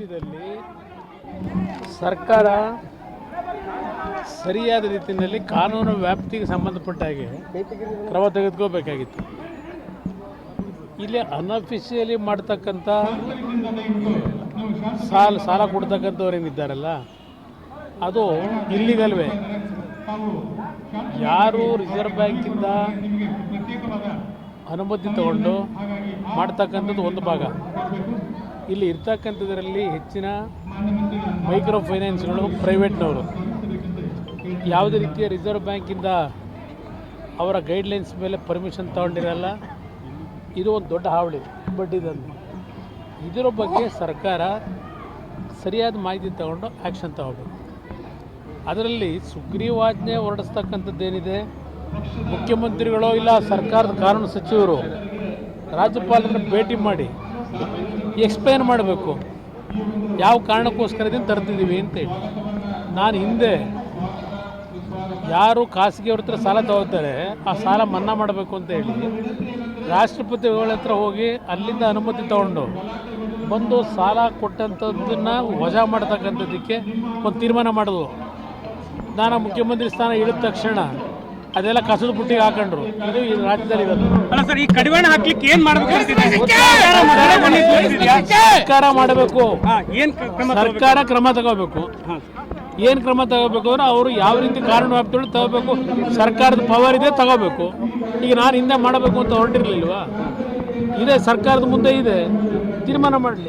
ವಿಷಯದಲ್ಲಿ ಸರ್ಕಾರ ಸರಿಯಾದ ರೀತಿಯಲ್ಲಿ ಕಾನೂನು ವ್ಯಾಪ್ತಿಗೆ ಸಂಬಂಧಪಟ್ಟ ಹಾಗೆ ಕ್ರಮ ತೆಗೆದುಕೋಬೇಕಾಗಿತ್ತು. ಇಲ್ಲಿ ಅನ್ಅಫಿಷಿಯಲಿ ಮಾಡ್ತಕ್ಕಂಥ ಸಾಲ ಸಾಲ ಕೊಡ್ತಕ್ಕಂಥವ್ರೇನಿದ್ದಾರಲ್ಲ ಅದು ಇಲ್ಲಿಗಲ್ವೇ ಯಾರು ರಿಸರ್ವ್ ಬ್ಯಾಂಕಿಂದ ಅನುಮತಿ ತಗೊಂಡು ಮಾಡ್ತಕ್ಕಂಥದ್ದು ಒಂದು ಭಾಗ. ಇಲ್ಲಿ ಇರ್ತಕ್ಕಂಥದ್ರಲ್ಲಿ ಹೆಚ್ಚಿನ ಮೈಕ್ರೋ ಫೈನಾನ್ಸ್ಗಳು ಪ್ರೈವೇಟ್ನವರು. ಯಾವುದೇ ರೀತಿಯ ರಿಸರ್ವ್ ಬ್ಯಾಂಕಿಂದ ಅವರ ಗೈಡ್ಲೈನ್ಸ್ ಮೇಲೆ ಪರ್ಮಿಷನ್ ತಗೊಂಡಿರಲ್ಲ, ಇದು ಒಂದು ದೊಡ್ಡ ಹಾವಳಿ. ಬಡ್ಡಿದಂದು ಇದರ ಬಗ್ಗೆ ಸರ್ಕಾರ ಸರಿಯಾದ ಮಾಹಿತಿ ತಗೊಂಡು ಆ್ಯಕ್ಷನ್ ತಗೋಬೇಕು. ಅದರಲ್ಲಿ ಸುಗ್ರೀವಾಜ್ಞೆ ಹೊರಡಿಸ್ತಕ್ಕಂಥದ್ದೇನಿದೆ? ಮುಖ್ಯಮಂತ್ರಿಗಳೋ ಇಲ್ಲ ಸರ್ಕಾರದ ಕಾನೂನು ಸಚಿವರು ರಾಜ್ಯಪಾಲರನ್ನು ಭೇಟಿ ಮಾಡಿ ಎಕ್ಸ್ಪ್ಲೇನ್ ಮಾಡಬೇಕು. ಯಾವ ಕಾರಣಕ್ಕೋಸ್ಕರ ಇದನ್ನು ತರ್ತಿದ್ದೀವಿ ಅಂತೇಳಿ ನಾನು ಹಿಂದೆ ಯಾರು ಖಾಸಗಿಯವ್ರ ಹತ್ರ ಸಾಲ ತಗೋತಾರೆ, ಆ ಸಾಲ ಮನ್ನಾ ಮಾಡಬೇಕು ಅಂತ ಹೇಳಿ ರಾಷ್ಟ್ರಪತಿಗಳ ಹತ್ರ ಹೋಗಿ ಅಲ್ಲಿಂದ ಅನುಮತಿ ತಗೊಂಡು ಬಂದು ಸಾಲ ಕೊಟ್ಟಂಥದ್ದನ್ನು ವಜಾ ಮಾಡ್ತಕ್ಕಂಥದ್ದಕ್ಕೆ ಒಂದು ತೀರ್ಮಾನ ಮಾಡೋದು. ನಾನು ಮುಖ್ಯಮಂತ್ರಿ ಸ್ಥಾನ ಇಳಿದ ತಕ್ಷಣ ಅದೆಲ್ಲ ಕಸದ ಪುಟ್ಟಿಗೆ ಹಾಕೊಂಡ್ರು. ಇದು ಈ ರಾಜ್ಯದಲ್ಲಿ ಇವತ್ತು ಅಲ್ಲ ಸರ್ ಈ ಕಡಿವಾಣ ಹಾಕ್ಲಿಕ್ಕೆ ಏನ್ ಮಾಡ್ಬೇಕು ಅಂತಿದೆ? ಸರ್ಕಾರ ಮಾಡಬೇಕು ಹಾ, ಏನ್ ಕ- ಕ್ರಮ ತಗೋಬೇಕು? ಸರ್ಕಾರ ಕ್ರಮ ತಗೋಬೇಕು. ಏನ್ ಏನು ಕ್ರಮ ತಗೋಬೇಕು ಅಂದ್ರೆ ಅವರು ಯಾವ ರೀತಿ ಕಾರಣ ವ್ಯಾಪ್ತಿಗಳು ತಗೋಬೇಕು ಸರ್ಕಾರದ ಪವರ್ ಇದೆ ತಗೋಬೇಕು. ಈಗ ನಾನು ಹಿಂದೆ ಮಾಡಬೇಕು ಅಂತ ಹೊರಟಿರ್ಲಿಲ್ವಾ? ಇದೆ ಸರ್ಕಾರದ ಮುಂದೆ ಇದೆ. ತೀರ್ಮಾನ ಮಾಡಲಿ.